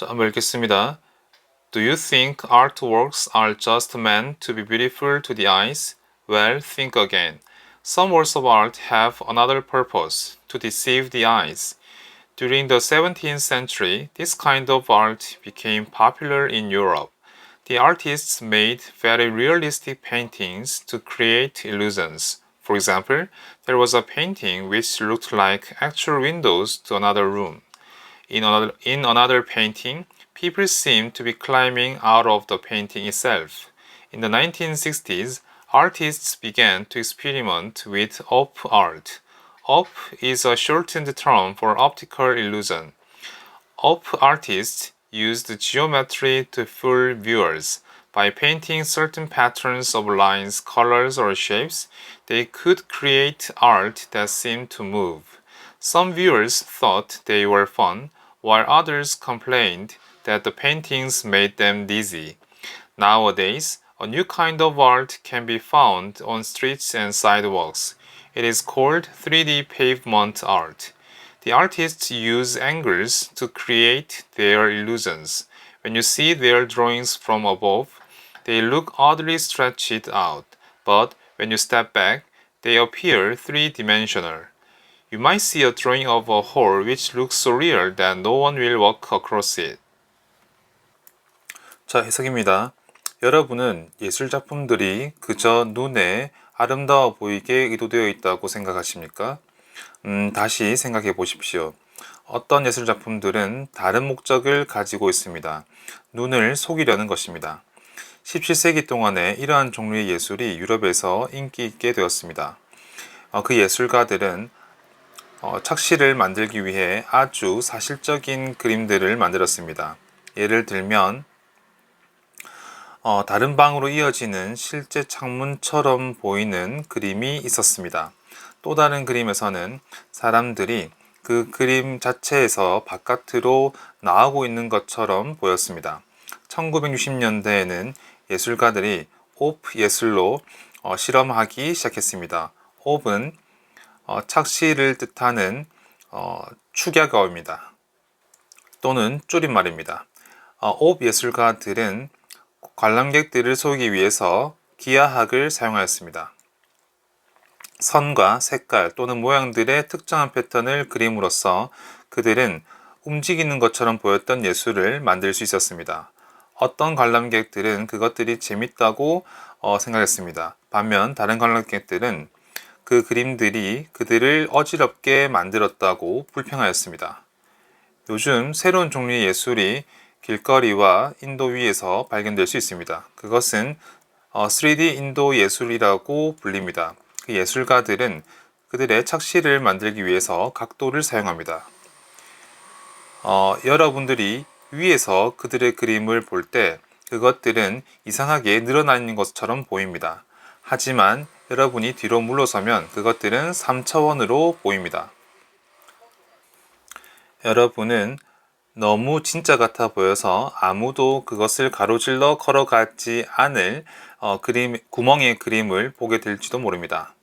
자, 한번 읽겠습니다. Do you think artworks are just meant to be beautiful to the eyes? Well, think again. Some works of art have another purpose to deceive the eyes. During the 17th century, this kind of art became popular in Europe. The artists made very realistic paintings to create illusions. For example, there was a painting which looked like actual windows to another room. In another, in another painting, people seem to be climbing out of the painting itself. In the 1960s, artists began to experiment with op art. Op is a shortened term for optical illusion. Op artists used geometry to fool viewers. By painting certain patterns of lines, colors, or shapes, they could create art that seemed to move. Some viewers thought they were fun, while others complained that the paintings made them dizzy. Nowadays, a new kind of art can be found on streets and sidewalks. It is called 3D pavement art. The artists use angles to create their illusions. When you see their drawings from above, they look oddly stretched out, but when you step back, they appear three dimensional. You might see a drawing of a hole which looks so real that no one will walk across it. 자, 해석입니다. 여러분은 예술 작품들이 그저 눈에 아름다워 보이게 의도되어 있다고 생각하십니까? 음, 다시 생각해 보십시오. 어떤 예술 작품들은 다른 목적을 가지고 있습니다. 눈을 속이려는 것입니다. 17세기 동안에 이러한 종류의 예술이 유럽에서 인기 있게 되었습니다. 어, 그 예술가들은 어, 착시를 만들기 위해 아주 사실적인 그림들을 만들었습니다. 예를 들면 어, 다른 방으로 이어지는 실제 창문처럼 보이는 그림이 있었습니다. 또 다른 그림에서는 사람들이 그 그림 자체에서 바깥으로 나오고 있는 것처럼 보였습니다. 1960년대에는 예술가들이 오프 예술로 어, 실험하기 시작했습니다. 옵은 어, 착시를 뜻하는 어, 축약어입니다. 또는 줄임말입니다. 어, 옵 예술가들은 관람객들을 속이기 위해서 기하학을 사용하였습니다. 선과 색깔 또는 모양들의 특정한 패턴을 그림으로써 그들은 움직이는 것처럼 보였던 예술을 만들 수 있었습니다. 어떤 관람객들은 그것들이 재밌다고 어, 생각했습니다. 반면 다른 관람객들은 그 그림들이 그들을 어지럽게 만들었다고 불평하였습니다. 요즘 새로운 종류의 예술이 길거리와 인도 위에서 발견될 수 있습니다. 그것은 3D 어, 인도 예술이라고 불립니다. 그 예술가들은 그들의 착시를 만들기 위해서 각도를 사용합니다. 어, 여러분들이 위에서 그들의 그림을 볼 때 그것들은 이상하게 늘어나 있는 것처럼 보입니다. 하지만 여러분이 뒤로 물러서면 그것들은 3차원으로 보입니다. 여러분은 너무 진짜 같아 보여서 아무도 그것을 가로질러 걸어가지 않을 어, 그림, 구멍의 그림을 보게 될지도 모릅니다.